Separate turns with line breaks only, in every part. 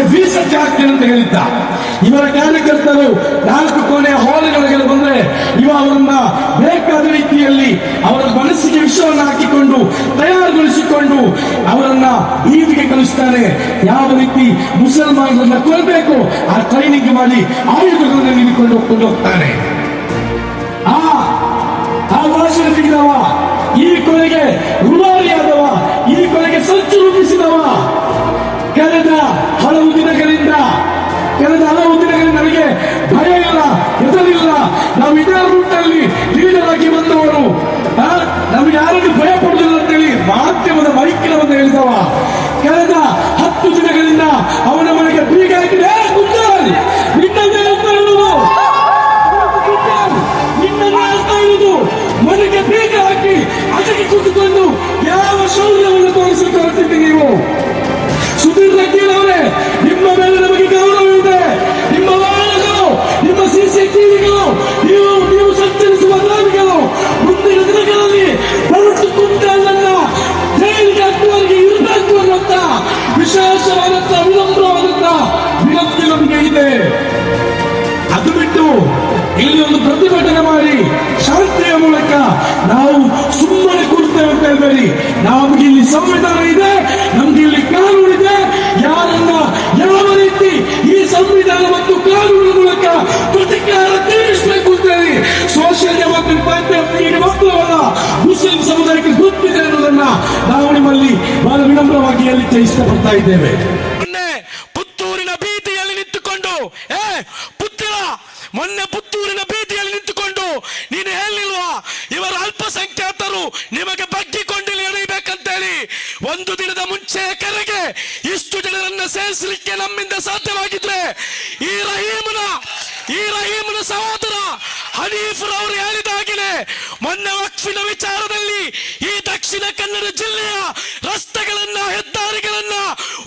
ಹಾಸಿಗೆ ಬೀಸ ಹಾಕ್ತೇನೆ ಅಂತ ಹೇಳಿದ್ದ. ಇವರ ಕಾರ್ಯಕರ್ತರು ನಾಲ್ಕು ಕೋಣೆಯ ಹಾಲ್ಗಳಿಗೆ ಬಂದ್ರೆ ಇವ ಅವರನ್ನ ಬೇಕಾದ ರೀತಿಯಲ್ಲಿ ಅವರ ಮನಸ್ಸಿಗೆ ವಿಷವನ್ನು ಹಾಕಿಕೊಂಡು ತಯಾರುಗೊಳಿಸಿಕೊಂಡು ಅವರನ್ನ ಈದಿಗೆ ಕಳಿಸ್ತಾರೆ ಯಾವ ರೀತಿ ಮುಸಲ್ಮಾನರನ್ನ ಕೊಲ್ಲಬೇಕು? ಆ ಟ್ರೈನಿಂಗ್ ಮಾಡಿ ಆಯುಧಗಳನ್ನು ನೀಡಿಕೊಂಡು ಹೋಗ್ಕೊಂಡು ಹೋಗ್ತಾನೆ ಆ ಆ ಈ ಕೊಲೆಗೆ ರುವಾರಿಯಾದವ, ಈ ಕೊಲೆಗೆ ಸಂಚು ರೂಪಿಸಿದವ. ಕಳೆದ ಹಲವು ದಿನಗಳಿಂದ ಕಳೆದ ಹಲವು ದಿನಗಳಿಂದ ನನಗೆ ಭಯ ಇಲ್ಲ, ಹೆದರಿಲ್ಲ. ನಾವು ಇದೇ ರೂಟ್ನಲ್ಲಿ ಲೀಡರ್ ಆಗಿ ಬಂದವರು. ನಮ್ಗೆ ಯಾರಿಗೂ ಭಯ ಪಡುದಿಲ್ಲ ಅಂತೇಳಿ ಮಾಧ್ಯಮದ ಮೈಕಿಲವನ್ನು ಹೇಳಿದವ ಕಳೆದ ವಿಶೇಷವಾದಂತ ವಿನಮ್ರವಾದಂತ ವಿನಂತಿ ನಮಗೆ ಇದೆ. ಅದು ಬಿಟ್ಟು ಇಲ್ಲಿ ಒಂದು ಪ್ರತಿಭಟನೆ ಮಾಡಿ ಶಾಂತಿಯ ಮೂಲಕ ನಾವು ಸುಮ್ಮನೆ ಕೂರ್ತೇವೆ ಅಂತ ಹೇಳ್ಬೇಡಿ. ನಮ್ಗೆ ಇಲ್ಲಿ ಸಂವಿಧಾನ ಇದೆ, ನಮ್ಗೆ ಇಲ್ಲಿ ಕಾನೂನು ಇದೆ. ಯಾರನ್ನ ಯಾವ ರೀತಿ ಈ ಸಂವಿಧಾನ ಮತ್ತು ಕಾನೂನಿನ ಮೂಲಕ ಪ್ರತಿಕಾರ ತೀರಿಸಬೇಕು ಹೇಳಿ ಸೋಷಿಯಲ್ ಡೆಮೋಕ್ರೆಟ್ ಪಾರ್ಟಿ ಮಾತ್ರವಲ್ಲ ಮುಸ್ಲಿಂ ಸಮುದಾಯಕ್ಕೆ ಗೊತ್ತಿದೆ ಅನ್ನೋದನ್ನ ನಾವು ನಿಮ್ಮಲ್ಲಿ ಬಹಳ ವಿನಮ್ರವಾಗಿ ಹೇಳಲಿಕ್ಕೆ ಇಷ್ಟಪಡ್ತಾ ಇದ್ದೇವೆ.
ಪುತ್ತೂರಿನ ಬೀದಿಯಲ್ಲಿ ನಿಂತುಕೊಂಡು, ಏ ಪುತ್ತಿರ ಮೊನ್ನೆ ಪುತ್ತೂರಿನ ಬೀದಿಯಲ್ಲಿ ನಿಂತುಕೊಂಡು ನೀನು ಹೇಳಿಲ್ವಾ, ಇವರ ಅಲ್ಪಸಂಖ್ಯಾತರು ನಿಮಗೆ ಬಗ್ಗಿಕೊಂಡು ಹೇಳಿ ಒಂದು ದಿನದ ಮುಂಚೆ ಕರೆಗೆ ಇಷ್ಟು ಜನರನ್ನು ಸೇರಿಸಲಿಕ್ಕೆ ನಮ್ಮಿಂದ ಸಾಧ್ಯವಾಗಿದ್ರೆ ಈ ರಹೀಮನ ಈ ರಹೀಮನ ಸಹೋದರ ಹನೀಫ್ರವರು ಅವರು ಹೇಳಿದಾಗಲೆ ಮೊನ್ನೆ ವಕ್ಫಿನ ವಿಚಾರದಲ್ಲಿ ಈ ದಕ್ಷಿಣ ಕನ್ನಡ ಜಿಲ್ಲೆಯ ರಸ್ತೆಗಳನ್ನ, ಹೆದ್ದಾರಿಗಳನ್ನ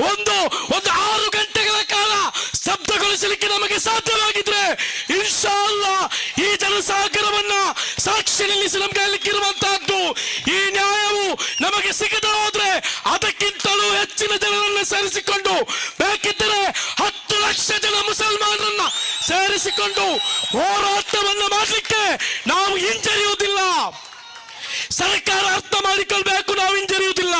ಒಂದು ಒಂದು ಆರು ಗಂಟೆಗಳ ಕಾಲ ಸ್ತಬ್ಧಗೊಳಿಸಲಿಕ್ಕೆ ನಮಗೆ ಸಾಧ್ಯವಾಗಿದ್ರೆ ಇನ್ಶಾ ಅಲ್ಲಾ ಈ ಜನಸಾಗರವನ್ನ ಸಾಕ್ಷಿ ನಿಲ್ಲಿಸಿ ನಮ್ಗೆ ಅಲ್ಲಿಕ್ಕಿರುವಂತಹದ್ದು ಈ ನ್ಯಾಯವು ನಮಗೆ ಸಿಗದ ಹೋದ್ರೆ ಅದಕ್ಕಿಂತಲೂ ಹೆಚ್ಚಿನ ಜನರನ್ನು ಸೇರಿಸಿಕೊಂಡು ಬೇಕಿದ್ದರೆ ಹತ್ತು ಲಕ್ಷ ಸೇರಿಸಿಕೊಂಡು ಹೋರಾಟವನ್ನು ಮಾಡಲಿಕ್ಕೆ ನಾವು ಹಿಂಜರಿಯುವುದಿಲ್ಲ. ಸರ್ಕಾರ ಅರ್ಥ ಮಾಡಿಕೊಳ್ಬೇಕು, ನಾವು ಹಿಂಜರಿಯುವುದಿಲ್ಲ.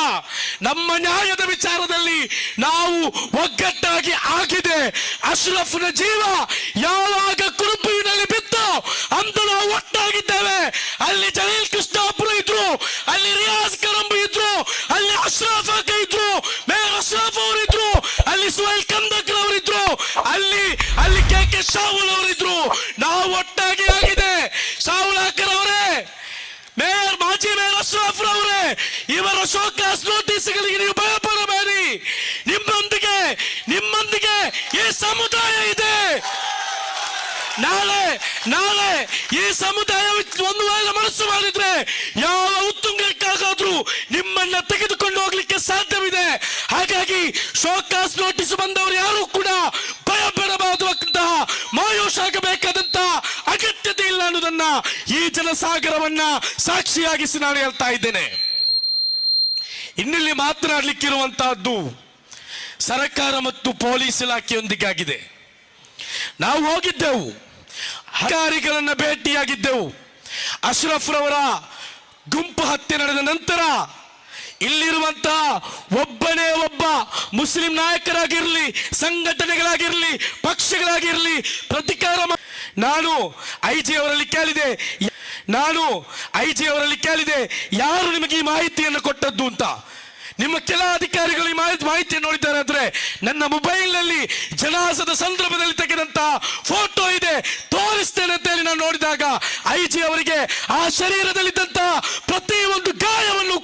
ನಮ್ಮ ನ್ಯಾಯದ ವಿಚಾರದಲ್ಲಿ ನಾವು ಒಗ್ಗಟ್ಟಾಗಿ ಆಗಿದೆ. ಅಶ್ರಫ್ನ ಜೀವ ಯಾವಾಗ ಕುರುಪುವಿನಲ್ಲಿ ಬಿತ್ತು ಅಂತ ನಾವು ಒಟ್ಟಾಗಿದ್ದೇವೆ. ಅಲ್ಲಿ ಜಲೀಲ್ ಕೃಷ್ಣಾಪುರ ಇದ್ರು, ಅಲ್ಲಿ ರಿಯಾಜ್ ಕರಂಬು ಇದ್ರು. ಅವರಿದ್ರು. ನಾವು ಒಟ್ಟಾಗಿ ಆಗಿದೆ. ಅವರೇ, ಮೇಯರ್ ಮಾಜಿ ಮೇಯರ್ ಅಶ್ರಫ್ ಅವರೇ ಇವರ ಶೋಕಾಸ್ ನೋಟಿಸ್ಗಳಿಗೆ ನೀವು ಭಯಪಡಬೇಡಿ ನಿಮ್ಮೊಂದಿಗೆ ನಿಮ್ಮೊಂದಿಗೆ ಈ ಸಮುದಾಯ ಇದೆ. ನಾಳೆ ನಾಳೆ ಈ ಸಮುದಾಯ ಒಂದು ವೇಳೆ ಮನಸ್ಸು ಮಾಡಿದ್ರೆ ಯಾವ ಉತ್ತುಂಗಕ್ಕಾಗಾದ್ರೂ ನಿಮ್ಮನ್ನ ತೆಗೆದುಕೊಂಡು ಹೋಗ್ಲಿಕ್ಕೆ ಸಾಧ್ಯವಿದೆ. ಹಾಗಾಗಿ ಶೋಕಾಸ್ ನೋಟಿಸ್ ಬಂದವರು ಯಾರು ಮಾಯೂಷ ಆಗಬೇಕಾದಂತ ಅಗತ್ಯತೆ ಇಲ್ಲ ಅನ್ನೋದನ್ನ ಈ ಜನಸಾಗರವನ್ನ ಸಾಕ್ಷಿಯಾಗಿಸಿ ನಾನು ಹೇಳ್ತಾ ಇದ್ದೇನೆ. ಇನ್ನಿಲ್ಲಿ ಮಾತನಾಡಲಿಕ್ಕಿರುವಂತಹದ್ದು ಸರ್ಕಾರ ಮತ್ತು ಪೊಲೀಸ್ ಇಲಾಖೆಯೊಂದಿಗೆ ಆಗಿದೆ ನಾವು ಹೋಗಿದ್ದೆವು, ಅಧಿಕಾರಿಗಳನ್ನ ಭೇಟಿಯಾಗಿದ್ದೆವು. ಅಶ್ರಫ್ ರವರ ಗುಂಪು ಹತ್ಯೆ ನಡೆದ ನಂತರ ಇಲ್ಲಿರುವಂತಹ ಒಬ್ಬನೇ ಒಬ್ಬ ಮುಸ್ಲಿಂ ನಾಯಕರಾಗಿರಲಿ, ಸಂಘಟನೆಗಳಾಗಿರಲಿ, ಪಕ್ಷಗಳಾಗಿರಲಿ, ಪ್ರತಿಕಾರ ನಾನು ಐ ಜಿ ಅವರಲ್ಲಿ ಕೇಳಿದೆ ನಾನು ಐ ಜಿ ಅವರಲ್ಲಿ ಕೇಳಿದೆ, ಯಾರು ನಿಮಗೆ ಈ ಮಾಹಿತಿಯನ್ನು ಕೊಟ್ಟದ್ದು ಅಂತ. ನಿಮ್ಮ ಕೆಲ ಅಧಿಕಾರಿಗಳು ಈ ಮಾಹಿತಿ ಮಾಹಿತಿಯನ್ನು ನೋಡಿದ್ದಾರೆ ಅಂದ್ರೆ ನನ್ನ ಮೊಬೈಲ್ನಲ್ಲಿ ಜನಾಸದ ಸಂದರ್ಭದಲ್ಲಿ ತೆಗೆದಂತಹ ಫೋಟೋ ಇದೆ, ತೋರಿಸ್ತೇನೆ ಅಂತ ಹೇಳಿ ನಾನು ನೋಡಿದಾಗ ಐ ಜಿ ಅವರಿಗೆ ಆ ಶರೀರದಲ್ಲಿದ್ದಂತಹ ಪ್ರತಿಯೊಂದು ಗಾಯವನ್ನು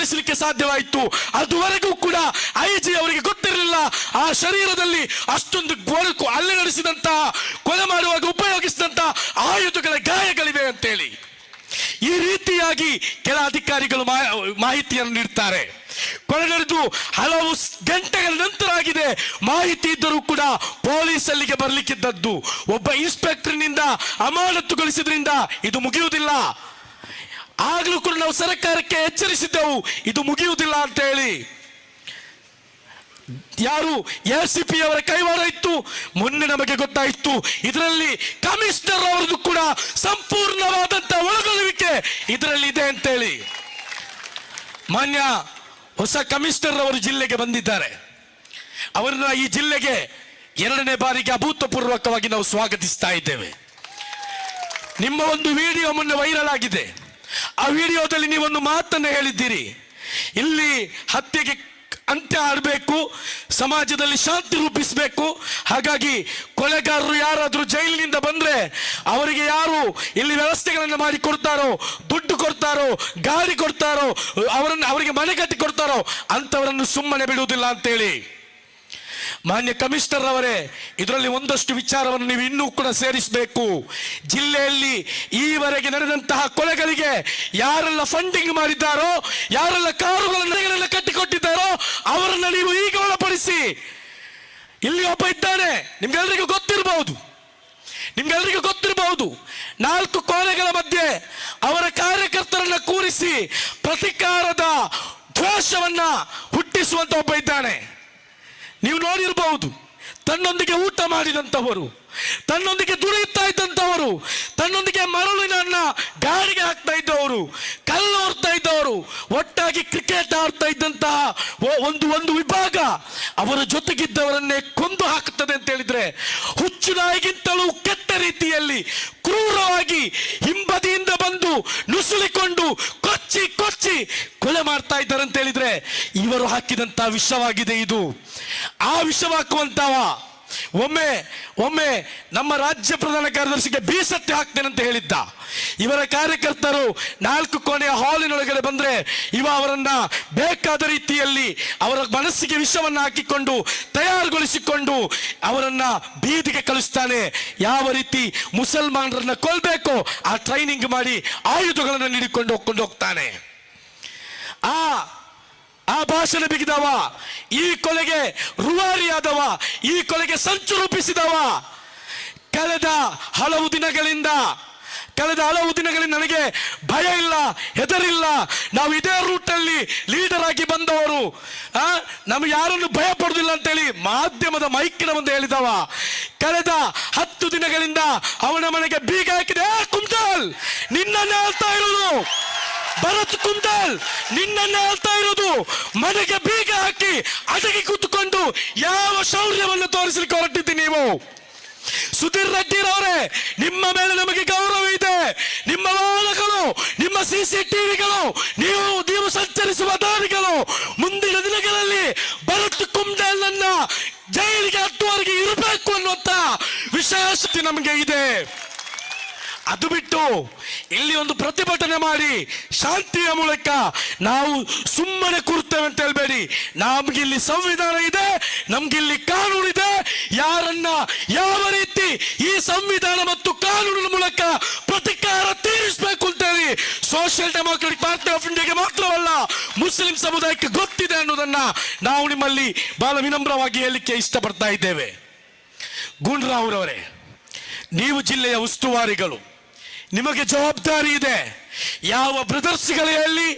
ನನಗೆ ಸಾಧ್ಯವಾಯಿತು. ಅದುವರೆಗೂ ಕೂಡ ಐಜಿ ಅವರಿಗೆ ಗೊತ್ತಿರಲಿಲ್ಲ. ಆ ಶರೀರದಲ್ಲಿ ಅಷ್ಟೊಂದು ಗೊಳಕು ಅಲ್ಲಿ ನಡೆಸಿದಂತಹ ಕೊಲೆ ಮಾಡುವಾಗ ಉಪಯೋಗಿಸಿದಂತ ಆಯುಧಗಳ ಗಾಯಗಳಿವೆ ಅಂತೇಳಿ. ಈ ರೀತಿಯಾಗಿ ಕೆಲ ಅಧಿಕಾರಿಗಳು ಮಾಹಿತಿಯನ್ನು ನೀಡ್ತಾರೆ. ಕೊಲೆ ನಡೆದು ಹಲವು ಗಂಟೆಗಳ ನಂತರ ಆಗಿದೆ. ಮಾಹಿತಿ ಇದ್ದರೂ ಕೂಡ ಪೊಲೀಸ್ ಅಲ್ಲಿಗೆ ಬರ್ಲಿಕ್ಕಿದ್ದದ್ದು. ಒಬ್ಬ ಇನ್ಸ್ಪೆಕ್ಟರ್ನಿಂದ ಅಮಾನತುಗೊಳಿಸಿದ್ರಿಂದ ಇದು ಮುಗಿಯುವುದಿಲ್ಲ. ಆಗ್ಲೂ ಕೂಡ ನಾವು ಸರ್ಕಾರಕ್ಕೆ ಎಚ್ಚರಿಸಿದ್ದೆವು. ಇದು ಮುಗಿಯುವುದಿಲ್ಲ ಅಂತ ಹೇಳಿ. ಯಾರು ಎಸ್ ಸಿ ಪಿ ಅವರ ಕೈವಾರ ಇತ್ತು? ಮೊನ್ನೆ ನಮಗೆ ಗೊತ್ತಾಯಿತು. ಇದರಲ್ಲಿ ಕಮಿಷನರ್ ಅವರದ್ದು ಕೂಡ ಸಂಪೂರ್ಣವಾದಂತಹ ಒಳಗೊಳ್ಳುವಿಕೆ ಇದರಲ್ಲಿ ಇದೆ ಅಂತೇಳಿ ಮಾನ್ಯ ಹೊಸ ಕಮಿಷನರ್ ಅವರು ಜಿಲ್ಲೆಗೆ ಬಂದಿದ್ದಾರೆ. ಅವರನ್ನ ಈ ಜಿಲ್ಲೆಗೆ ಎರಡನೇ ಬಾರಿಗೆ ಅಭೂತಪೂರ್ವಕವಾಗಿ ನಾವು ಸ್ವಾಗತಿಸ್ತಾ ಇದ್ದೇವೆ. ನಿಮ್ಮ ಒಂದು ವಿಡಿಯೋ ಮೊನ್ನೆ ವೈರಲ್ ಆಗಿದೆ. ಆ ವಿಡಿಯೋದಲ್ಲಿ ನೀವೊಂದು ಮಾತನ್ನು ಹೇಳಿದ್ದೀರಿ. ಇಲ್ಲಿ ಹತ್ಯೆಗೆ ಅಂತ್ಯ ಆಡಬೇಕು ಸಮಾಜದಲ್ಲಿ ಶಾಂತಿ ರೂಪಿಸಬೇಕು. ಹಾಗಾಗಿ ಕೊಲೆಗಾರರು ಯಾರಾದರೂ ಜೈಲಿನಿಂದ ಬಂದರೆ ಅವರಿಗೆ ಯಾರು ಇಲ್ಲಿ ವ್ಯವಸ್ಥೆಗಳನ್ನು ಮಾಡಿ ಕೊಡ್ತಾರೋ, ದುಡ್ಡು ಕೊಡ್ತಾರೋ, ಗಾಡಿ ಕೊಡ್ತಾರೋ, ಅವರನ್ನು ಅವರಿಗೆ ಮನೆ ಕಟ್ಟಿ ಕೊಡ್ತಾರೋ, ಅಂಥವರನ್ನು ಸುಮ್ಮನೆ ಬಿಡುವುದಿಲ್ಲ ಅಂತೇಳಿ. ಮಾನ್ಯ ಕಮಿಷನರ್ ಅವರೇ, ಇದರಲ್ಲಿ ಒಂದಷ್ಟು ವಿಚಾರವನ್ನು ನೀವು ಇನ್ನೂ ಕೂಡ ಸೇರಿಸಬೇಕು. ಜಿಲ್ಲೆಯಲ್ಲಿ ಈವರೆಗೆ ನಡೆದಂತಹ ಕೊಲೆಗಳಿಗೆ ಯಾರೆಲ್ಲ ಫಂಡಿಂಗ್ ಮಾಡಿದ್ದಾರೋ, ಯಾರೆಲ್ಲ ಕಾರುಗಳನ್ನು ಕಟ್ಟಿಕೊಟ್ಟಿದ್ದಾರೋ, ಅವರನ್ನು ನೀವು ಈಗ ಒಳಪಡಿಸಿ. ಇಲ್ಲಿ ಒಬ್ಬ ಇದ್ದಾನೆ, ನಿಮ್ಗೆಲ್ರಿಗೂ ಗೊತ್ತಿರಬಹುದು ನಿಮ್ಗೆಲ್ರಿಗೂ ಗೊತ್ತಿರಬಹುದು ನಾಲ್ಕು ಕೊಲೆಗಳ ಮಧ್ಯೆ ಅವರ ಕಾರ್ಯಕರ್ತರನ್ನ ಕೂರಿಸಿ ಪ್ರತಿಕಾರದ ದ್ವೇಷವನ್ನ ಹುಟ್ಟಿಸುವಂತ ಒಬ್ಬ ಇದ್ದಾನೆ. ನೀವು ನೋಡಿರಬಹುದು ತನ್ನೊಂದಿಗೆ ಊಟ ಮಾಡಿದಂಥವರು. ತನ್ನೊಂದಿಗೆ ದುಡಿಯುತ್ತಾ ಇದ್ದಂಥವರು, ತನ್ನೊಂದಿಗೆ ಮರಳಿನ ಗಾಡಿಗೆ ಹಾಕ್ತಾ ಇದ್ದವರು, ಕಲ್ಲು ಹೊರ್ತಾ ಇದ್ದವರು, ಒಟ್ಟಾಗಿ ಕ್ರಿಕೆಟ್ ಆಡ್ತಾ ಇದ್ದಂತಹ ಒಂದು ಒಂದು ವಿಭಾಗ ಅವರ ಜೊತೆಗಿದ್ದವರನ್ನೇ ಕೊಂದು ಹಾಕುತ್ತದೆ ಅಂತ ಹೇಳಿದ್ರೆ, ಹುಚ್ಚು ನಾಯಿಗಿಂತಲೂ ಕೆಟ್ಟ ರೀತಿಯಲ್ಲಿ ಕ್ರೂರವಾಗಿ ಹಿಂಬದಿಯಿಂದ ಬಂದು ನುಸುಳಿಕೊಂಡು ಕೊಚ್ಚಿ ಕೊಚ್ಚಿ ಕೊಲೆ ಮಾಡ್ತಾ ಇದ್ದಾರೆ ಅಂತ ಹೇಳಿದ್ರೆ, ಇವರು ಹಾಕಿದಂತಹ ವಿಷವಾಗಿದೆ ಇದು. ಆ ವಿಷವ ಹಾಕುವಂತವ ಒಮ್ಮೆ ಒಮ್ಮೆ ನಮ್ಮ ರಾಜ್ಯ ಪ್ರಧಾನ ಕಾರ್ಯದರ್ಶಿಗೆ ಬೀಸತ್ತೆ ಹಾಕ್ತೇನೆ ಅಂತ ಹೇಳಿದ್ದ. ಇವರ ಕಾರ್ಯಕರ್ತರು ನಾಲ್ಕು ಕೋಣೆಯ ಹಾಲಿನೊಳಗಡೆ ಬಂದ್ರೆ ಇವ ಅವರನ್ನ ಬೇಕಾದ ರೀತಿಯಲ್ಲಿ ಅವರ ಮನಸ್ಸಿಗೆ ವಿಷವನ್ನ ಹಾಕಿಕೊಂಡು ತಯಾರುಗೊಳಿಸಿಕೊಂಡು ಅವರನ್ನ ಬೀದಿಗೆ ಕಳಿಸ್ತಾನೆ. ಯಾವ ರೀತಿ ಮುಸಲ್ಮಾನರನ್ನ ಕೊಲ್ಬೇಕೋ ಆ ಟ್ರೈನಿಂಗ್ ಮಾಡಿ ಆಯುಧಗಳನ್ನು ನೀಡಿಕೊಂಡು ಹೋಗ್ಕೊಂಡು ಹೋಗ್ತಾನೆ. ಆ ಆ ಭಾಷಣ ಬಿಗಿದವ ಈ ಕೊಲೆಗೆ ರುವಾರಿಯಾದವ ಈ ಕೊಲೆಗೆ ಸಂಚು ರೂಪಿಸಿದವ. ಕಳೆದ ಹಲವು ದಿನಗಳಿಂದ ಕಳೆದ ಹಲವು ದಿನಗಳಿಂದ ನನಗೆ ಭಯ ಇಲ್ಲ ಹೆದರಿಲ್ಲ. ನಾವು ಇದೇ ರೂಟ್ ಅಲ್ಲಿ ಲೀಡರ್ ಆಗಿ ಬಂದವರು ನಮ್ಗೆ ಯಾರನ್ನು ಭಯ ಪಡುದಿಲ್ಲ ಅಂತೇಳಿ ಮಾಧ್ಯಮದ ಮೈಕಿನ ಮುಂದೆ ಹೇಳಿದವ. ಕಳೆದ ಹತ್ತು ದಿನಗಳಿಂದ ಅವನ ಮನೆಗೆ ಬೀಗ ಹಾಕಿದೆ "ಏ, ಕುಂತಲ್ ನಿನ್ನನ್ನೇ ಹೇಳ್ತಾ ಇರೋದು. ಭರತ್ ಕುಂದಲ್, ನಿನ್ನನ್ನೇ ಹೇಳ್ತಾ ಇರೋದು, ಮನೆಗೆ ಬೀಗ ಹಾಕಿ ಅಡಗಿ ಕೂತ್ಕೊಂಡು ಯಾವ ಶೌರ್ಯವನ್ನು ತೋರಿಸಲಿಕ್ಕೆ ಹೊರಟಿದ್ದೀನಿ ನೀವು? ಸುಧೀರ್ ರೆಡ್ಡಿರವರೇ ನಿಮ್ಮ ಮೇಲೆ ನಮಗೆ ಗೌರವ ಇದೆ. ನಿಮ್ಮ ವಾಹನಗಳು, ನಿಮ್ಮ ಸಿಸಿ ಟಿವಿಗಳು ನೀವು ನೀವು ಸಂಚರಿಸುವ ದಾರಿಗಳು. ಮುಂದಿನ ದಿನಗಳಲ್ಲಿ ಭರತ್ ಕುಂಡಲ್ ನನ್ನ ಜೈಲಿಗೆ ಹತ್ತುವರೆಗೆ ಇರಬೇಕು ಅನ್ನುವಂತ ವಿಶೇಷತೆ ನಮಗೆ ಇದೆ. ಅದು ಬಿಟ್ಟು ಇಲ್ಲಿ ಒಂದು ಪ್ರತಿಭಟನೆ ಮಾಡಿ ಶಾಂತಿಯ ಮೂಲಕ ನಾವು ಸುಮ್ಮನೆ ಕೂರ್ತೇವೆ ಅಂತ ಹೇಳ್ಬೇಡಿ. ನಮ್ಗಿಲ್ಲಿ ಸಂವಿಧಾನ ಇದೆ ನಮ್ಗಿಲ್ಲಿ ಕಾನೂನು ಇದೆ. ಯಾರನ್ನ ಯಾವ ರೀತಿ ಈ ಸಂವಿಧಾನ ಮತ್ತು ಕಾನೂನಿನ ಮೂಲಕ ಪ್ರತಿಕಾರ ತೀರಿಸಬೇಕು ಅಂತ ಹೇಳಿ ಸೋಷಿಯಲ್ ಡೆಮೋಕ್ರೆಟಿಕ್ ಪಾರ್ಟಿ ಆಫ್ ಇಂಡಿಯಾಗೆ ಮಾತ್ರವಲ್ಲ ಮುಸ್ಲಿಂ ಸಮುದಾಯಕ್ಕೆ ಗೊತ್ತಿದೆ ಅನ್ನೋದನ್ನ ನಾವು ನಿಮ್ಮಲ್ಲಿ ಬಹಳ ವಿನಮ್ರವಾಗಿ ಹೇಳಲಿಕ್ಕೆ ಇಷ್ಟಪಡ್ತಾ ಇದ್ದೇವೆ. ಗುಂಡ್ರಾವ್ರವರೇ ನೀವು ಜಿಲ್ಲೆಯ ಉಸ್ತುವಾರಿಗಳು ನಿಮಗೆ ಜವಾಬ್ದಾರಿ ಇದೆ. ಯಾವ ಬ್ರದರ್ಸ್ಗಳು ಎಲ್ಲಿ,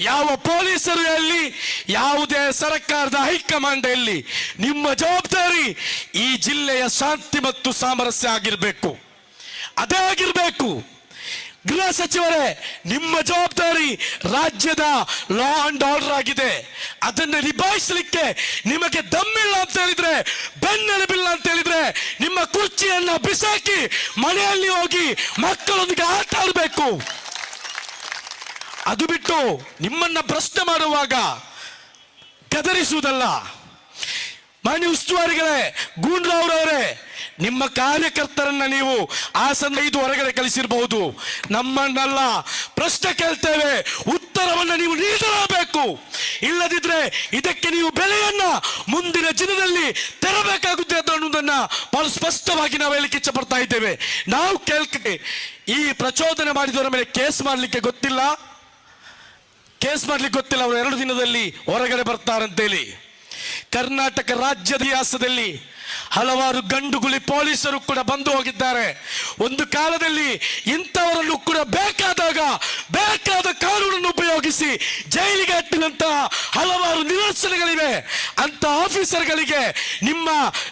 ಯಾವ ಪೊಲೀಸರು ಎಲ್ಲಿ, ಯಾವುದೇ ಸರ್ಕಾರದ ಹೈಕಮಾಂಡ್ ಎಲ್ಲಿ, ನಿಮ್ಮ ಜವಾಬ್ದಾರಿ ಈ ಜಿಲ್ಲೆಯ ಶಾಂತಿ ಮತ್ತು ಸಾಮರಸ್ಯ ಆಗಿರಬೇಕು. ಅದೇ ಆಗಿರಬೇಕು. ಗೃಹ ಸಚಿವರೇ, ನಿಮ್ಮ ಜವಾಬ್ದಾರಿ ರಾಜ್ಯದ ಲಾ ಅಂಡ್ ಆರ್ಡರ್ ಆಗಿದೆ. ಅದನ್ನು ನಿಭಾಯಿಸಲಿಕ್ಕೆ ನಿಮಗೆ ದಮ್ಮಿಲ್ಲ ಅಂತ ಹೇಳಿದ್ರೆ ಬೆನ್ನೆಲುಬಿಲ್ಲ ಅಂತ ಹೇಳಿದ್ರೆ, ನಿಮ್ಮ ಕುರ್ಚಿಯನ್ನ ಬಿಸಾಕಿ ಮನೆಯಲ್ಲಿ ಹೋಗಿ ಮಕ್ಕಳೊಂದಿಗೆ ಆಟ ಆಡಬೇಕು. ಅದು ಬಿಟ್ಟು ನಿಮ್ಮನ್ನ ಪ್ರಶ್ನೆ ಮಾಡುವಾಗ ಗದರಿಸುವುದಲ್ಲ. ಮಾನ್ಯ ಉಸ್ತುವಾರಿಗಳೇ ಗೂಂಡ್ರಾವ್ರವರೇ ನಿಮ್ಮ ಕಾರ್ಯಕರ್ತರನ್ನ ನೀವು ಆಸನ ಇದು ಹೊರಗಡೆ ಕಳಿಸಿರಬಹುದು ನಮ್ಮನ್ನೆಲ್ಲ, ಪ್ರಶ್ನೆ ಕೇಳ್ತೇವೆ, ಉತ್ತರವನ್ನು ನೀವು ನೀಡಲೇಬೇಕು. ಇಲ್ಲದಿದ್ರೆ ಇದಕ್ಕೆ ನೀವು ಬೆಲೆಯನ್ನ ಮುಂದಿನ ದಿನದಲ್ಲಿ ತೆರಬೇಕಾಗುತ್ತೆ ಅನ್ನೋದನ್ನ ಬಹಳ ಸ್ಪಷ್ಟವಾಗಿ ನಾವು ಹೇಳಿಕೆ ಇಚ್ಛೆ ಪಡ್ತಾ ಇದ್ದೇವೆ. ನಾವು ಕೇಳ್ಕೆ ಈ ಪ್ರಚೋದನೆ ಮಾಡಿದವರ ಮೇಲೆ ಕೇಸ್ ಮಾಡಲಿಕ್ಕೆ ಗೊತ್ತಿಲ್ಲ. ಕೇಸ್ ಮಾಡಲಿಕ್ಕೆ ಗೊತ್ತಿಲ್ಲ, ಅವರು ಎರಡು ದಿನದಲ್ಲಿ ಹೊರಗಡೆ ಬರ್ತಾರಂತೇಳಿ. ಕರ್ನಾಟಕ ರಾಜ್ಯದ ಇತಿಹಾಸದಲ್ಲಿ ಹಲವಾರು ಗಂಡುಗುಳಿ ಪೊಲೀಸರು ಕೂಡ ಬಂದು ಹೋಗಿದ್ದಾರೆ. ಒಂದು ಕಾಲದಲ್ಲಿ ಇಂಥವರನ್ನು ಕೂಡ ಬೇಕಾದಾಗ ಬೇಕಾದ ಕಾನೂನನ್ನು ಉಪಯೋಗಿಸಿ ಜೈಲಿಗೆ ಅಟ್ಟಿದಂತಹ ಹಲವಾರು ನಿದರ್ಶನಗಳಿವೆ. ಅಂತ ಆಫೀಸರ್ಗಳಿಗೆ ನಿಮ್ಮ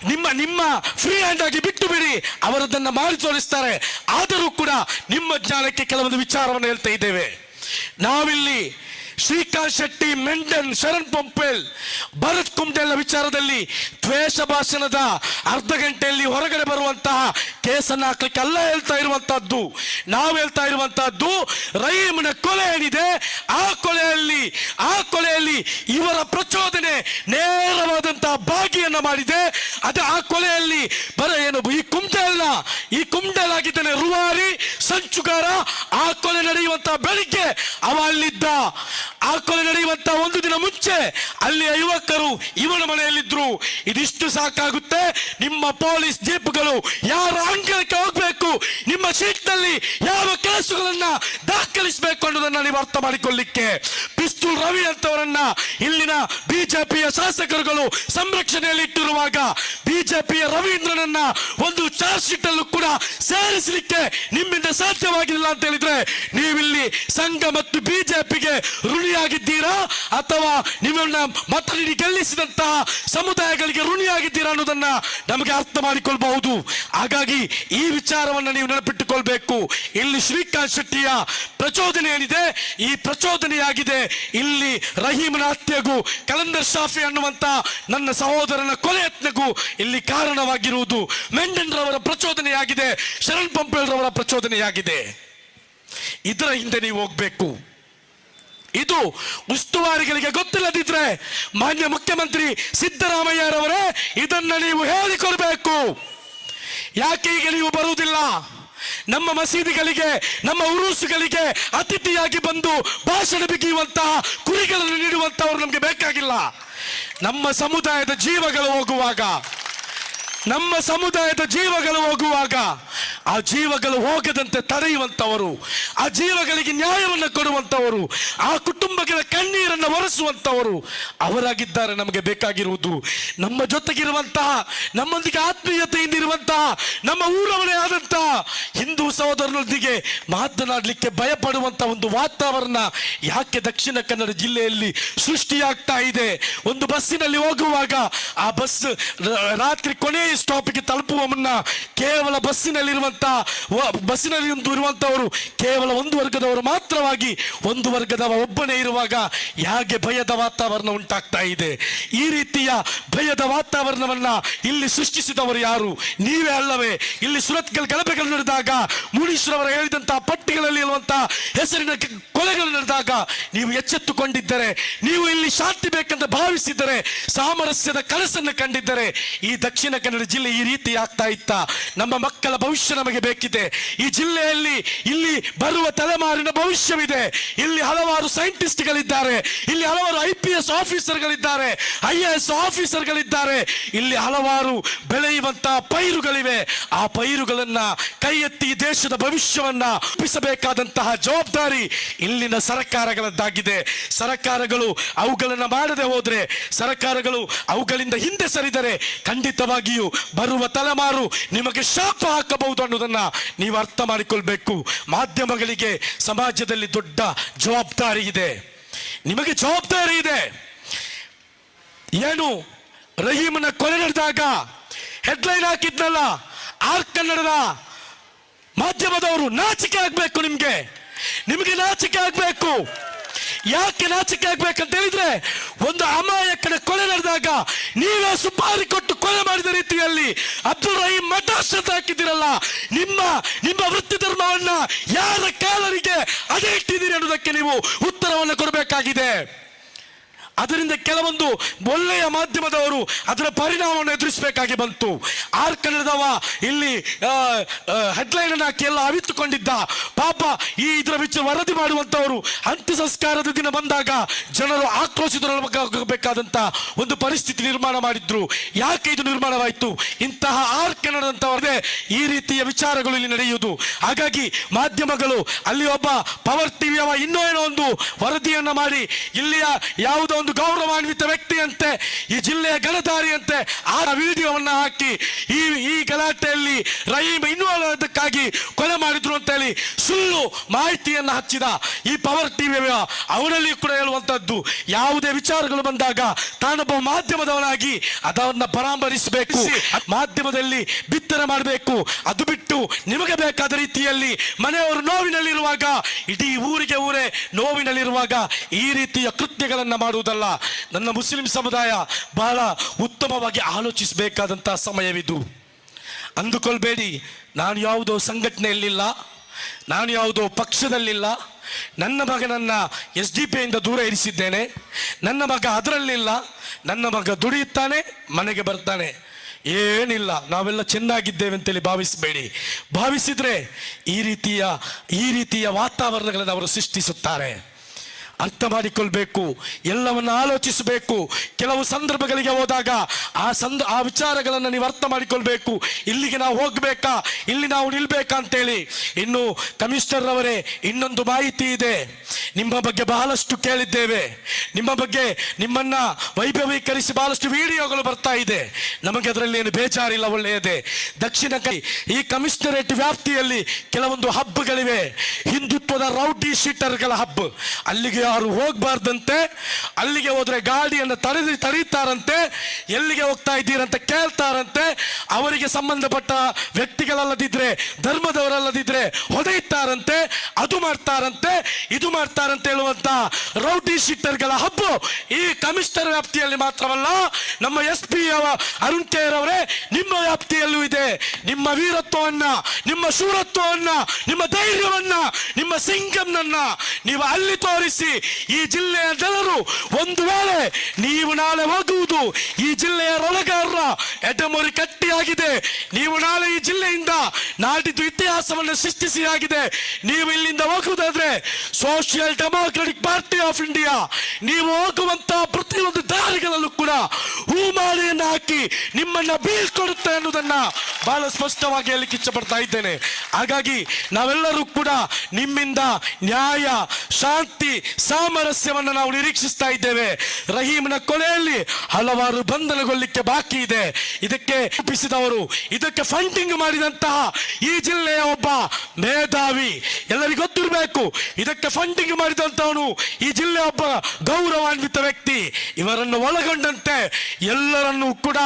ನಿಮ್ಮ ನಿಮ್ಮ ಫ್ರೀ ಹ್ಯಾಂಡ್ ಆಗಿ ಬಿಟ್ಟು ಬಿಡಿ, ಅವರದನ್ನ ಮಾಡಿ ತೋರಿಸ್ತಾರೆ ಆದರೂ ಕೂಡ ನಿಮ್ಮ ಜ್ಞಾನಕ್ಕೆ ಕೆಲವೊಂದು ವಿಚಾರವನ್ನು ಹೇಳ್ತಾ ಇದ್ದೇವೆ. ನಾವಿಲ್ಲಿ ಶ್ರೀಕಾಂತ್ ಶೆಟ್ಟಿ, ಮೆಂಡನ್, ಶರಣ್ ಪೊಂಪೆಲ್, ಭರತ್ ಕುಮ್ಟೆಲ್ಲ ವಿಚಾರದಲ್ಲಿ ದ್ವೇಷ ಭಾಷಣದ ಅರ್ಧ ಗಂಟೆಯಲ್ಲಿ ಹೊರಗಡೆ ಬರುವಂತಹ ಕೇಸನ್ನು ಹಾಕ್ಲಿಕ್ಕೆ ಅಲ್ಲ ಹೇಳ್ತಾ ಇರುವಂತಹದ್ದು, ನಾವು ಹೇಳ್ತಾ ಇರುವಂತಹದ್ದು, ರಹೀಮ್ನ ಕೊಲೆ ಏನಿದೆ, ಆ ಕೊಲೆಯಲ್ಲಿ ಆ ಕೊಲೆಯಲ್ಲಿ ಇವರ ಪ್ರಚೋದನೆ ನೇರವಾದಂತಹ ಭಾಗಿಯನ್ನ ಮಾಡಿದೆ. ಅದು ಆ ಕೊಲೆಯಲ್ಲಿ ಬರ ಏನು ಈ ಕುಮ್ಟೆಲ್ಲ ಈ ಕುಮ್ಟೆಲ್ ಆಗಿದ್ದಾನೆ ರುವಾರಿ, ಸಂಚುಗಾರ ಆ ಕೊಲೆ ನಡೆಯುವಂತ ಬೆಳಿಗ್ಗೆ ಅವ ಅಲ್ಲಿದ್ದ ಆ ಕೊಲೆ ನಡೆಯುವಂತ ಒಂದು ದಿನ ಮುಂಚೆ ಅಲ್ಲಿಯ ಯುವಕರು ಇವನ ಮನೆಯಲ್ಲಿದ್ರು. ಇದಿಷ್ಟು ಸಾಕಾಗುತ್ತೆ. ನಿಮ್ಮ ಪೊಲೀಸ್ ಜೀಪ್ಗಳು ಯಾರ ಅಂಗಳಕ್ಕೆ ಹೋಗ್ಬೇಕು? ನಿಮ್ಮ ಶೀಟ್ನಲ್ಲಿ ಯಾವ ಕೇಸುಗಳನ್ನ ದಾಖಲಿಸಬೇಕು ಅನ್ನೋದನ್ನ ನೀವು ಅರ್ಥ ಮಾಡಿಕೊಳ್ಳಿಕ್ಕೆ. ಪಿಸ್ತೂಲ್ ರವಿ ಅಂತವರನ್ನ ಇಲ್ಲಿನ ಬಿಜೆಪಿಯ ಶಾಸಕರುಗಳು ಸಂರಕ್ಷಣೆಯಲ್ಲಿ ಇಟ್ಟಿರುವಾಗ ಬಿಜೆಪಿಯ ರವೀಂದ್ರನನ್ನ ಒಂದು ಚಾರ್ಜ್ ಶೀಟ್ ಕೂಡ ಸೇರಿಸಲಿಕ್ಕೆ ನಿಮ್ಮಿಂದ ಸಾಧ್ಯವಾಗಿಲ್ಲ ಅಂತ ಹೇಳಿದ್ರೆ ನೀವಿಲ್ಲಿ ಸಂಘ ಮತ್ತು ಬಿಜೆಪಿಗೆ ಋಣಿಯಾಗಿದ್ದೀರಾ? ಅಥವಾ ನಿಮ್ಮನ್ನ ಮತ ನೀಡಿ ಗೆಲ್ಲಿಸಿದಂತಹ ಸಮುದಾಯಗಳಿಗೆ ಋಣಿಯಾಗಿದ್ದೀರಾ ಅನ್ನೋದನ್ನ ನಮಗೆ ಅರ್ಥ ಮಾಡಿಕೊಳ್ಬಹುದು. ಹಾಗಾಗಿ ಈ ವಿಚಾರವನ್ನ ನೀವು ನೆನಪಿಟ್ಟುಕೊಳ್ಬೇಕು. ಇಲ್ಲಿ ಶ್ರೀಕಾಂತ್ ಶೆಟ್ಟಿಯ ಪ್ರಚೋದನೆ ಏನಿದೆ? ಈ ಪ್ರಚೋದನೆಯಾಗಿದೆ. ಇಲ್ಲಿ ರಹೀಮನ ಹತ್ಯೆಗೂ ಕಲಂದರ್ ಶಾಫಿ ಅನ್ನುವಂತ ನನ್ನ ಸಹೋದರನ ಕೊಲೆ ಯತ್ನಗೂ ಇಲ್ಲಿ ಕಾರಣವಾಗಿರುವುದು. ಮೆಂಡನ್ ರವರ ಪ್ರಚೋದನೆಯಾಗಿದೆ, ಶರಣ್ ಪಂಪೇಳ್ರವರ ಪ್ರಚೋದನೆಯಾಗಿದೆ. ಇದರ ಹಿಂದೆ ನೀವು ಹೋಗ್ಬೇಕು. ಇದು ಉಸ್ತುವಾರಿಗಳಿಗೆ ಗೊತ್ತಿಲ್ಲದಿದ್ರೆ ಮಾನ್ಯ ಮುಖ್ಯಮಂತ್ರಿ ಸಿದ್ದರಾಮಯ್ಯರವರೇ ಇದನ್ನ ನೀವು ಹೇಳಿಕೊಡ್ಬೇಕು. ಯಾಕೆ ಈಗ ನೀವು ಬರುವುದಿಲ್ಲ? ನಮ್ಮ ಮಸೀದಿಗಳಿಗೆ, ನಮ್ಮ ಉರುಸುಗಳಿಗೆ ಅತಿಥಿಯಾಗಿ ಬಂದು ಭಾಷಣ ಬಿಗಿಯುವಂತಹ ಕುರಿಗಳನ್ನು ನೀಡುವಂತಹವರು ನಮಗೆ ಬೇಕಾಗಿಲ್ಲ. ನಮ್ಮ ಸಮುದಾಯದ ಜೀವಗಳು ಹೋಗುವಾಗ ನಮ್ಮ ಸಮುದಾಯದ ಜೀವಗಳು ಹೋಗುವಾಗ ಆ ಜೀವಗಳು ಹೋಗದಂತೆ ತಡೆಯುವಂಥವರು, ಆ ಜೀವಗಳಿಗೆ ನ್ಯಾಯವನ್ನು ಕೊಡುವಂಥವರು, ಆ ಕುಟುಂಬಗಳ ಕಣ್ಣೀರನ್ನು ಒರೆಸುವಂಥವರು ಅವರಾಗಿದ್ದಾರೆ ನಮಗೆ ಬೇಕಾಗಿರುವುದು. ನಮ್ಮ ಜೊತೆಗಿರುವಂತಹ, ನಮ್ಮೊಂದಿಗೆ ಆತ್ಮೀಯತೆಯಿಂದ ಇರುವಂತಹ, ನಮ್ಮ ಊರವರೇ ಆದಂತಹ ಹಿಂದೂ ಸಹೋದರರೊಂದಿಗೆ ಮಾತನಾಡಲಿಕ್ಕೆ ಭಯಪಡುವಂಥ ಒಂದು ವಾತಾವರಣ ಯಾಕೆ ದಕ್ಷಿಣ ಕನ್ನಡ ಜಿಲ್ಲೆಯಲ್ಲಿ ಸೃಷ್ಟಿಯಾಗ್ತಾ ಇದೆ. ಒಂದು ಬಸ್ಸಿನಲ್ಲಿ ಹೋಗುವಾಗ ಆ ಬಸ್ ರಾತ್ರಿ ಕೊನೆಯ ಸ್ಟಾಪಿಗೆ ತಲುಪುವ ಮುನ್ನ ಕೇವಲ ಬಸ್ಸಿನಲ್ಲಿರುವಂತಹ ಬಸ್ಸಿನಲ್ಲಿ ಕೇವಲ ಒಂದು ವರ್ಗದವರು ಮಾತ್ರವಾಗಿ ಒಂದು ವರ್ಗದವ ಒಬ್ಬನೇ ಇರುವಾಗ ಯಾಕೆ ಭಯದ ವಾತಾವರಣ ಉಂಟಾಗ್ತಾ ಇದೆ? ಈ ರೀತಿಯ ಭಯದ ವಾತಾವರಣವನ್ನ ಇಲ್ಲಿ ಸೃಷ್ಟಿಸಿದವರು ಯಾರು? ನೀವೇ ಅಲ್ಲವೇ? ಇಲ್ಲಿ ಸುರತ್ಕಲ್ ಗಲಭೆಗಳು ನಡೆದಾಗ ಮುನೀಶ್ವರವರ ಹೇಳಿದಂತಹ ಪಟ್ಟಿಗಳಲ್ಲಿ ಇರುವಂತಹ ಹೆಸರಿನ ಕೊಲೆಗಳು ನಡೆದಾಗ ನೀವು ಎಚ್ಚೆತ್ತುಕೊಂಡಿದ್ದರೆ, ನೀವು ಇಲ್ಲಿ ಶಾಂತಿ ಬೇಕಂತ ಭಾವಿಸಿದರೆ ಸಾಮರಸ್ಯದ ಕನಸನ್ನು ಕಂಡಿದ್ದರೆ, ಈ ದಕ್ಷಿಣ ಕನ್ನಡ ಜಿಲ್ಲೆ ಈ ರೀತಿ ಆಗ್ತಾ ಇತ್ತ? ನಮ್ಮ ಮಕ್ಕಳ ಭವಿಷ್ಯ ನಮಗೆ ಬೇಕಿದೆ. ಈ ಜಿಲ್ಲೆಯಲ್ಲಿ ಇಲ್ಲಿ ಬರುವ ತಲೆಮಾರಿನ ಭವಿಷ್ಯವಿದೆ. ಇಲ್ಲಿ ಹಲವಾರು ಸೈಂಟಿಸ್ಟ್ಗಳಿದ್ದಾರೆ. ಇಲ್ಲಿ ಹಲವಾರು ಐ ಪಿ ಎಸ್ ಆಫೀಸರ್ಗಳಿದ್ದಾರೆ. ಐ ಎ ಎಸ್ ಆಫೀಸರ್ಗಳಿದ್ದಾರೆ. ಇಲ್ಲಿ ಹಲವಾರು ಬೆಳೆಯುವಂತಹ ಪೈರುಗಳಿವೆ. ಆ ಪೈರುಗಳನ್ನ ಕೈ ಎತ್ತಿ ದೇಶದ ಭವಿಷ್ಯವನ್ನ ರೂಪಿಸಬೇಕಾದಂತಹ ಜವಾಬ್ದಾರಿ ಇಲ್ಲಿನ ಸರ್ಕಾರಗಳದ್ದಾಗಿದೆ. ಸರ್ಕಾರಗಳು ಅವುಗಳನ್ನ ಮಾಡದೆ ಹೋದ್ರೆ, ಸರ್ಕಾರಗಳು ಅವುಗಳಿಂದ ಹಿಂದೆ ಸರಿದರೆ ಖಂಡಿತವಾಗಿಯೂ ಬರುವ ತಲೆಮಾರು ನಿಮಗೆ ಶಾಪ ಹಾಕಬಹುದು ಅನ್ನೋದನ್ನು ನೀವು ಅರ್ಥ ಮಾಡಿಕೊಳ್ಬೇಕು. ಮಾಧ್ಯಮಗಳಿಗೆ ಸಮಾಜದಲ್ಲಿ ದೊಡ್ಡ ಜವಾಬ್ದಾರಿ ಇದೆ. ನಿಮಗೆ ಜವಾಬ್ದಾರಿ ಇದೆ. ಏನು? ರಹೀಮನ ಕೊಲೆ ನಡೆದಾಗ ಹೆಡ್ಲೈನ್ ಹಾಕಿದ್ನಲ್ಲ? ಆರ್ ಕನ್ನಡದ ಮಾಧ್ಯಮದವರು ನಾಚಿಕೆ ಆಗಬೇಕು ನಿಮಗೆ. ನಿಮಗೆ ನಾಚಿಕೆ ಆಗ್ಬೇಕು. ಯಾಕೆ ನಾಚಿಕೆ ಆಗ್ಬೇಕಂತ ಹೇಳಿದ್ರೆ, ಒಂದು ಅಮಾಯಕನ ಕೊಲೆ ನಡೆದಾಗ ನೀವೇ ಸುಪಾರಿ ಕೊಟ್ಟು ಕೊಲೆ ಮಾಡಿದ ರೀತಿಯಲ್ಲಿ ಅಬ್ದುಲ್ ರಹೀಂ ಮಠಾಶ್ರತ ಹಾಕಿದ್ದೀರಲ್ಲ, ನಿಮ್ಮ ನಿಮ್ಮ ವೃತ್ತಿ ಧರ್ಮವನ್ನ ಯಾರ ಕಾಲರಿಗೆ ಅದೇ ಇಟ್ಟಿದ್ದೀರಿ ಅನ್ನೋದಕ್ಕೆ ನೀವು ಉತ್ತರವನ್ನು ಕೊಡಬೇಕಾಗಿದೆ. ಅದರಿಂದ ಕೆಲವೊಂದು ಒಳ್ಳೆಯ ಮಾಧ್ಯಮದವರು ಅದರ ಪರಿಣಾಮವನ್ನು ಎದುರಿಸಬೇಕಾಗಿ ಬಂತು. ಆರ್ ಕನ್ನಡದವ ಇಲ್ಲಿ ಹೆಡ್ಲೈನ್ ಅನ್ನು ಹಾಕಿ ಎಲ್ಲ ಅವಿತುಕೊಂಡಿದ್ದ ಪಾಪ ಈ ಇದರ ವಿಚಾರ ವರದಿ ಮಾಡುವಂತವರು ಅಂತ್ಯ ಸಂಸ್ಕಾರದ ದಿನ ಬಂದಾಗ ಜನರು ಆಕ್ರೋಶಿತರಾಗಬೇಕಾದಂತ ಒಂದು ಪರಿಸ್ಥಿತಿ ನಿರ್ಮಾಣ ಮಾಡಿದ್ರು. ಯಾಕೆ ಇದು ನಿರ್ಮಾಣವಾಯಿತು? ಇಂತಹ ಆರ್ ಕನ್ನಡದಂತವರದೇ ಈ ರೀತಿಯ ವಿಚಾರಗಳು ಇಲ್ಲಿ ನಡೆಯುವುದು. ಹಾಗಾಗಿ ಮಾಧ್ಯಮಗಳು ಅಲ್ಲಿ ಒಬ್ಬ ಪವರ್ ಟಿವಿಯವ ಇನ್ನೂ ಏನೋ ಒಂದು ವರದಿಯನ್ನು ಮಾಡಿ ಇಲ್ಲಿಯ ಯಾವುದೋ ಒಂದು ಒಂದು ಗೌರವಾನ್ವಿತ ವ್ಯಕ್ತಿಯಂತೆ ಈ ಜಿಲ್ಲೆಯ ಗಣಧಾರಿಯಂತೆ ಆ ವಿಡಿಯೋವನ್ನು ಹಾಕಿ ಈ ಈ ಗಲಾಟೆಯಲ್ಲಿ ರಹೀಮ್ ಇನ್ವಾಲ್ವ್ ಆದಕ್ಕಾಗಿ ಕೊಲೆ ಮಾಡಿದ್ರು ಅಂತ ಹೇಳಿ ಸುಳ್ಳು ಮಾಹಿತಿಯನ್ನು ಹಚ್ಚಿದ ಈ ಪವರ್ ಟಿವಿ ಅವರಲ್ಲಿ ಕೂಡ ಹೇಳುವಂತದ್ದು ಯಾವುದೇ ವಿಚಾರಗಳು ಬಂದಾಗ ತಾನೊಬ್ಬ ಮಾಧ್ಯಮದವನಾಗಿ ಅದನ್ನು ಪರಾಮರಿಸಬೇಕು ಮಾಧ್ಯಮದಲ್ಲಿ ಬಿತ್ತನೆ ಮಾಡಬೇಕು ಅದು ಬಿಟ್ಟು ನಿಮಗೆ ಬೇಕಾದ ರೀತಿಯಲ್ಲಿ ಮನೆಯವರು ನೋವಿನಲ್ಲಿರುವಾಗ ಇಡೀ ಊರಿಗೆ ಊರೇ ನೋವಿನಲ್ಲಿರುವಾಗ ಈ ರೀತಿಯ ಕೃತ್ಯಗಳನ್ನು ಮಾಡುವುದಲ್ಲ. ನನ್ನ ಮುಸ್ಲಿಂ ಸಮುದಾಯ ಬಹಳ ಉತ್ತಮವಾಗಿ ಆಲೋಚಿಸಬೇಕಾದಂತಹ ಸಮಯವಿದು. ಅಂದುಕೊಳ್ಬೇಡಿ, ನಾನು ಯಾವುದೋ ಸಂಘಟನೆಯಲ್ಲಿಲ್ಲ, ನಾನು ಯಾವುದೋ ಪಕ್ಷದಲ್ಲಿಲ್ಲ, ನನ್ನ ಮಗನನ್ನು ಎಸ್ ಡಿ ಪಿಯಿಂದ ದೂರ ಇರಿಸಿದ್ದೇನೆ, ನನ್ನ ಮಗ ಅದರಲ್ಲಿಲ್ಲ, ನನ್ನ ಮಗ ದುಡಿಯುತ್ತಾನೆ, ಮನೆಗೆ ಬರ್ತಾನೆ. ಏನಿಲ್ಲ, ನಾವೆಲ್ಲ ಚೆನ್ನಾಗಿದ್ದೇವೆ ಅಂತೇಳಿ ಭಾವಿಸಬೇಡಿ. ಭಾವಿಸಿದ್ರೆ ಈ ರೀತಿಯ ಈ ರೀತಿಯ ವಾತಾವರಣಗಳನ್ನು ಅವರು ಸೃಷ್ಟಿಸುತ್ತಾರೆ. ಅರ್ಥ ಮಾಡಿಕೊಳ್ಬೇಕು ಎಲ್ಲವನ್ನು ಆಲೋಚಿಸಬೇಕು. ಕೆಲವು ಸಂದರ್ಭಗಳಿಗೆ ಹೋದಾಗ ಆ ಸಂದ, ಆ ವಿಚಾರಗಳನ್ನು ನೀವು ಅರ್ಥ ಮಾಡಿಕೊಳ್ಬೇಕು. ಇಲ್ಲಿಗೆ ನಾವು ಹೋಗ್ಬೇಕಾ? ಇಲ್ಲಿ ನಾವು ನಿಲ್ಬೇಕಾ ಅಂತೇಳಿ. ಇನ್ನು ಕಮಿಷನರ್ ಅವರೇ ಇನ್ನೊಂದು ಮಾಹಿತಿ ಇದೆ. ನಿಮ್ಮ ಬಗ್ಗೆ ಬಹಳಷ್ಟು ಕೇಳಿದ್ದೇವೆ. ನಿಮ್ಮ ಬಗ್ಗೆ ನಿಮ್ಮನ್ನ ವೈಭವೀಕರಿಸಿ ಬಹಳಷ್ಟು ವಿಡಿಯೋಗಳು ಬರ್ತಾ ಇದೆ. ನಮಗೆ ಅದರಲ್ಲಿ ಏನು ಬೇಜಾರಿಲ್ಲ, ಒಳ್ಳೆಯದೇ. ದಕ್ಷಿಣ ಕೈ, ಈ ಕಮಿಷನರೇಟ್ ವ್ಯಾಪ್ತಿಯಲ್ಲಿ ಕೆಲವೊಂದು ಹಬ್ಬಗಳಿವೆ. ಹಿಂದುತ್ವದ ರೌಡಿ ಶೀಟರ್ಗಳ ಹಬ್ಬ. ಅಲ್ಲಿಗೆ ಯಾರು ಹೋಗ್ಬಾರ್ದಂತೆ, ಅಲ್ಲಿಗೆ ಹೋದ್ರೆ ಗಾಡಿಯನ್ನು ತಡೆದು ತಡೀತಾರಂತೆ ಎಲ್ಲಿಗೆ ಹೋಗ್ತಾ ಇದ್ದೀರಂತ ಕೇಳ್ತಾರಂತೆ. ಅವರಿಗೆ ಸಂಬಂಧಪಟ್ಟ ವ್ಯಕ್ತಿಗಳಲ್ಲದಿದ್ರೆ, ಧರ್ಮದವರಲ್ಲದಿದ್ರೆ ಹೊಡೆಯುತ್ತಾರಂತೆ ಅದು ಮಾಡ್ತಾರಂತೆ, ಇದು ಮಾಡ್ತಾರಂತ ಹೇಳುವಂತ ರೌಡಿ ಶೀಟರ್ಗಳ ಹಬ್ಬ ಈ ಕಮಿಷನರ್ ವ್ಯಾಪ್ತಿಯಲ್ಲಿ ಮಾತ್ರವಲ್ಲ, ನಮ್ಮ ಎಸ್ ಪಿ ಅರುಣ್ ಕೇರ್ ಅವರೇ ನಿಮ್ಮ ವ್ಯಾಪ್ತಿಯಲ್ಲೂ ಇದೆ. ನಿಮ್ಮ ವೀರತ್ವವನ್ನ, ನಿಮ್ಮ ಶೂರತ್ವವನ್ನ, ನಿಮ್ಮ ಧೈರ್ಯವನ್ನ, ನಿಮ್ಮ ಸಿಂಗಮ್ನನ್ನ ನೀವು ಅಲ್ಲಿ ತೋರಿಸಿ ಈ ಜಿಲ್ಲೆಯ ಜನರು ಒಂದು ವೇಳೆ ನೀವು ನಾಳೆ ಹೋಗುವುದು ಈ ಜಿಲ್ಲೆಯ ರಣಗಾರರ ಎಡಮುರಿ ಕಟ್ಟಿಯಾಗಿದೆ. ನೀವು ನಾಳೆ ಈ ಜಿಲ್ಲೆಯಿಂದ ನಾಡಿದ್ದು ಇತಿಹಾಸವನ್ನು ಸೃಷ್ಟಿಸಿ ಆಗಿದೆ ನೀವು ಇಲ್ಲಿಂದ ಹೋಗುವುದಾದ್ರೆ social democratic party of India ನೀವು ಹೋಗುವಂತಹ ಪ್ರತಿಯೊಂದು ದಾರಿಗಳಲ್ಲೂ ಕೂಡ ಹೂಮಾಲೆಯನ್ನು ಹಾಕಿ ನಿಮ್ಮನ್ನ ಬೀಳ್ಕೊಡುತ್ತೆ ಅನ್ನೋದನ್ನ ಬಹಳ ಸ್ಪಷ್ಟವಾಗಿ ಹೇಳಲಿಕ್ಕೆ ಇಚ್ಛಪಡ್ತಾ ಇದ್ದೇನೆ. ಹಾಗಾಗಿ ನಾವೆಲ್ಲರೂ ಕೂಡ ನಿಮ್ಮಿಂದ ನ್ಯಾಯ, ಶಾಂತಿ, ಸಾಮರಸ್ಯವನ್ನು ನಾವು ನಿರೀಕ್ಷಿಸ್ತಾ ಇದ್ದೇವೆ. ರಹೀಮ್ನ ಕೊಲೆಯಲ್ಲಿ ಹಲವಾರು ಬಂಧನಗೊಳ್ಳಿಕ್ಕೆ ಬಾಕಿ ಇದೆ. ಇದಕ್ಕೆ ರೂಪಿಸಿದವರು, ಇದಕ್ಕೆ ಫಂಡಿಂಗ್ ಮಾಡಿದಂತಹ ಈ ಜಿಲ್ಲೆಯ ಒಬ್ಬ ಮೇಧಾವಿ. ಎಲ್ಲರಿಗೂ ಗೊತ್ತಿರಬೇಕು, ಇದಕ್ಕೆ ಫಂಡಿಂಗ್ ಮಾಡಿದಂತವನು ಈ ಜಿಲ್ಲೆಯ ಒಬ್ಬ ಗೌರವಾನ್ವಿತ ವ್ಯಕ್ತಿ. ಇವರನ್ನು ಒಳಗೊಂಡಂತೆ ಎಲ್ಲರನ್ನೂ ಕೂಡ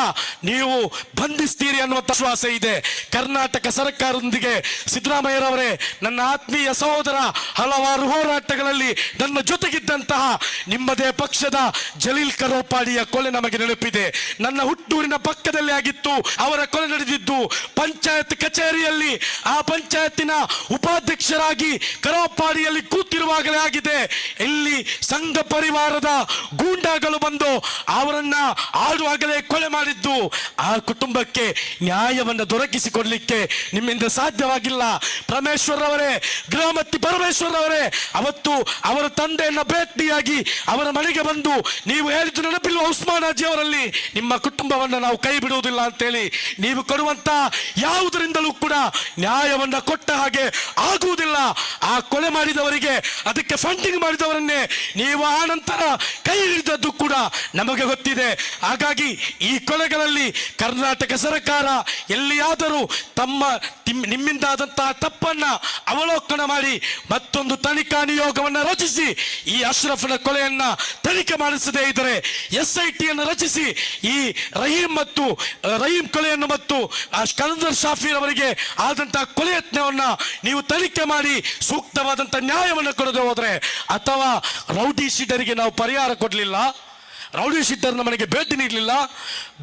ನೀವು ಬಂಧಿಸ್ತೀರಿ ಅನ್ನುವಂತ ವಿಶ್ವಾಸ ಇದೆ. ಕರ್ನಾಟಕ ಸರ್ಕಾರದೊಂದಿಗೆ ಸಿದ್ದರಾಮಯ್ಯರವರೇ, ನನ್ನ ಆತ್ಮೀಯ ಸಹೋದರ, ಹಲವಾರು ಹೋರಾಟಗಳಲ್ಲಿ ನನ್ನ ಜೊತೆಗಿದ್ದಂತಹ ನಿಮ್ಮದೇ ಪಕ್ಷದ ಜಲೀಲ್ ಕರೋಪಾಡಿಯ ಕೊಲೆ ನಮಗೆ ನೆನಪಿದೆ. ನನ್ನ ಹುಟ್ಟೂರಿನ ಪಕ್ಕದಲ್ಲಿ ಆಗಿತ್ತು, ಅವರ ಕೊಲೆ ನಡೆದಿದ್ದು ಪಂಚಾಯತ್ ಕಚೇರಿಯಲ್ಲಿ ಆ ಪಂಚಾಯತಿನ ಉಪಾಧ್ಯಕ್ಷರಾಗಿ ಕರೋಪಾಡಿಯಲ್ಲಿ ಕೂತಿರುವಾಗಲೇ ಆಗಿದೆ. ಇಲ್ಲಿ ಸಂಘ ಪರಿವಾರದ ಗೂಂಡಾಗಳು ಬಂದು ಅವರನ್ನ ಆಡುವಾಗಲೇ ಕೊಲೆ ಮಾಡಿದ್ದು, ಆ ಕುಟುಂಬಕ್ಕೆ ನ್ಯಾಯವನ್ನು ದೊರಕಿಸಿಕೊಡ್ಲಿಕ್ಕೆ ನಿಮ್ಮಿಂದ ಸಾಧ್ಯವಾಗಿಲ್ಲ. ಪರಮೇಶ್ವರ್ ಅವರೇ ಗೃಹಮತಿ ಪರಮೇಶ್ವರ್ ಅವರೇ ಅವತ್ತು ಅವರ ತಂದೆಯನ್ನ ಭೇಟಿಯಾಗಿ ಅವರ ಮನೆಗೆ ಬಂದು ನೀವು ಹೇಳಿದ್ದು ನೆನಪಿಲ್ಲ ಉಸ್ಮಾನ್ ಅಜ್ಜಿ ಅವರಲ್ಲಿ? ನಿಮ್ಮ ಕುಟುಂಬವನ್ನ ನಾವು ಕೈ ಬಿಡುವುದಿಲ್ಲ ಅಂತೇಳಿ. ನೀವು ಕೊಡುವಂತ ಯಾವುದರಿಂದಲೂ ಕೂಡ ನ್ಯಾಯವನ್ನ ಕೊಟ್ಟ ಹಾಗೆ ಆಗುವುದಿಲ್ಲ. ಆ ಕೊಲೆ ಮಾಡಿದವರಿಗೆ, ಅದಕ್ಕೆ ಫಂಡಿಂಗ್ ಮಾಡಿದವರನ್ನೇ ನೀವು ಆ ನಂತರ ಕೈ ಹಿಡಿದದ್ದು ಕೂಡ ನಮಗೆ ಗೊತ್ತಿದೆ. ಹಾಗಾಗಿ ಈ ಕೊಲೆಗಳಲ್ಲಿ ಕರ್ನಾಟಕ ಸರ್ಕಾರ ಎಲ್ಲಿಯಾದರೂ ತಮ್ಮ ತಿಮ್- ನಿಮ್ಮಿಂದಾದಂತಹ ತಪ್ಪನ್ನ ಅವಲೋಕನ ಮಾಡಿ ಮತ್ತೊಂದು ತನಿಖಾ ನಿಯೋಗವನ್ನು ರಚಿಸಿ ಈ ಅಶ್ರಫ್ನ ಕೊಲೆಯನ್ನ ತನಿಖೆ ಮಾಡಿಸದೇ ಇದ್ದರೆ ಎಸ್ ಐ ಟಿಯನ್ನು ರಚಿಸಿ ಈ ರಹೀಂ ಮತ್ತು ರಹೀಂ ಕೊಲೆಯನ್ನು ಮತ್ತು ಕಲಂದರ್ ಶಾಫೀರ್ ಅವರಿಗೆ ಆದಂತಹ ಕೊಲೆ ಯತ್ನವನ್ನ ನೀವು ತನಿಖೆ ಮಾಡಿ ಸೂಕ್ತವಾದಂತಹ ನ್ಯಾಯವನ್ನು ಕೊಡದೆ ಹೋದರೆ ಅಥವಾ ರೌಡಿ ಶೀಟರಿಗೆ ನಾವು ಪರಿಹಾರ ಕೊಡಲಿಲ್ಲ? ರೌಡಿ ಸಿದ್ಧರನ್ನ ಮನೆಗೆ ಭೇಟಿ ನೀಡಲಿಲ್ಲ.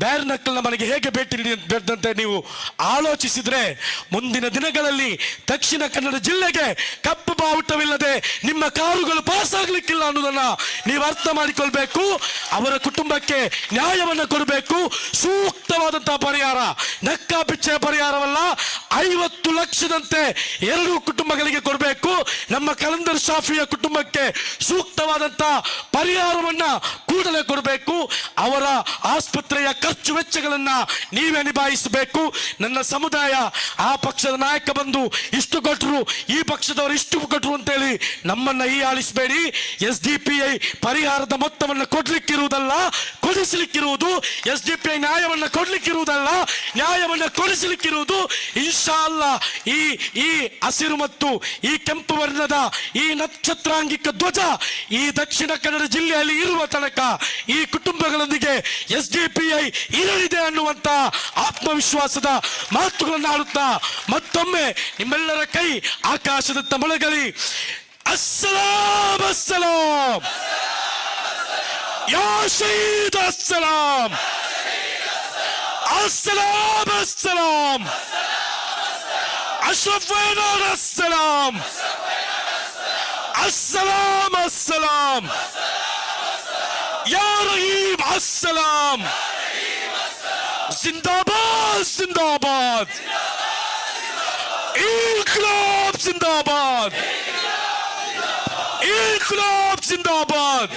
ಬ್ಯಾರ್ ನಕ್ಕಲ್ನ ಮನೆಗೆ ಹೇಗೆ ಭೇಟಿ ನೀಡಿದಂತೆ ನೀವು ಆಲೋಚಿಸಿದ್ರೆ ಮುಂದಿನ ದಿನಗಳಲ್ಲಿ ದಕ್ಷಿಣ ಕನ್ನಡ ಜಿಲ್ಲೆಗೆ ಕಪ್ಪು ಬಾವುಟವಿಲ್ಲದೆ ನಿಮ್ಮ ಕಾರುಗಳು ಪಾಸ್ ಆಗ್ಲಿಕ್ಕಿಲ್ಲ ಅನ್ನೋದನ್ನ ನೀವು ಅರ್ಥ ಮಾಡಿಕೊಳ್ಬೇಕು. ಅವರ ಕುಟುಂಬಕ್ಕೆ ನ್ಯಾಯವನ್ನು ಕೊಡಬೇಕು. ಸೂಕ್ತವಾದಂತಹ ಪರಿಹಾರ. ನಕ್ಕ ಪಿಚ್ಚೆ ಪರಿಹಾರವಲ್ಲ, ಐವತ್ತು ಲಕ್ಷದಂತೆ ಎರಡು ಕುಟುಂಬಗಳಿಗೆ ಕೊಡಬೇಕು. ನಮ್ಮ ಕಲಂದರ್ ಶಾಫಿಯ ಕುಟುಂಬಕ್ಕೆ ಸೂಕ್ತವಾದಂತಹ ಪರಿಹಾರವನ್ನ ಕೂಡಲೇ ಕೊಡಬೇಕು. ಅವರ ಆಸ್ಪತ್ರೆಯ ಖರ್ಚು ವೆಚ್ಚಗಳನ್ನ ನೀವೇ ನಿಭಾಯಿಸಬೇಕು. ನನ್ನ ಸಮುದಾಯ, ಆ ಪಕ್ಷದ ನಾಯಕ ಬಂದು ಇಷ್ಟು ಕೊಟ್ಟರು ಈ ಪಕ್ಷದವರು ಇಷ್ಟು ಕೊಟ್ಟರು ಅಂತೇಳಿ ನಮ್ಮನ್ನ ಈ ಆಳಿಸಬೇಡಿ ಎಸ್ ಡಿ ಪಿ ಐ ಪರಿಹಾರದ ಮೊತ್ತವನ್ನು ಕೊಡ್ಲಿಕ್ಕಿರುವುದಲ್ಲ, ಕೊಡಿಸಲಿಕ್ಕಿರುವುದು. ಎಸ್ ಡಿ ಪಿ ಐ ನ್ಯಾಯವನ್ನು ಕೊಡ್ಲಿಕ್ಕಿರುವುದಲ್ಲ, ನ್ಯಾಯವನ್ನು ಕೊಡಿಸಲಿಕ್ಕಿರುವುದು. ಇನ್ಶಾ ಅಲ್ಲಾ ಈ ಈ ಹಸಿರು ಮತ್ತು ಈ ಕೆಂಪು ವರ್ಣದ ಈ ನಕ್ಷತ್ರಾಂಗಿಕ ಧ್ವಜ ಈ ದಕ್ಷಿಣ ಕನ್ನಡ ಜಿಲ್ಲೆಯಲ್ಲಿ ಇರುವ ತನಕ ಈ ಕುಟುಂಬಗಳೊಂದಿಗೆ ಎಸ್ ಡಿ ಪಿ ಐ ಇರಲಿದೆ ಅನ್ನುವಂತ ಆತ್ಮವಿಶ್ವಾಸದ ಮಾತುಗಳನ್ನು ಆಡುತ್ತಾ ಮತ್ತೊಮ್ಮೆ ನಿಮ್ಮೆಲ್ಲರ ಕೈ ಆಕಾಶದತ್ತ ಮೊಳಗಲಿ ಅಸ್ಸಲಾಂ ಅಸ್ಸಲಾಂ ಯಾ ಶಹೀದ್ ಅಸ್ಸಲಾಂ السلام السلام أشرف وينور السلام السلام السلام Ya Rahim Asselam. Ya Rahim Asselam. Zindabad, zindabad. İnkılap zindabad. İnkılap zindabad.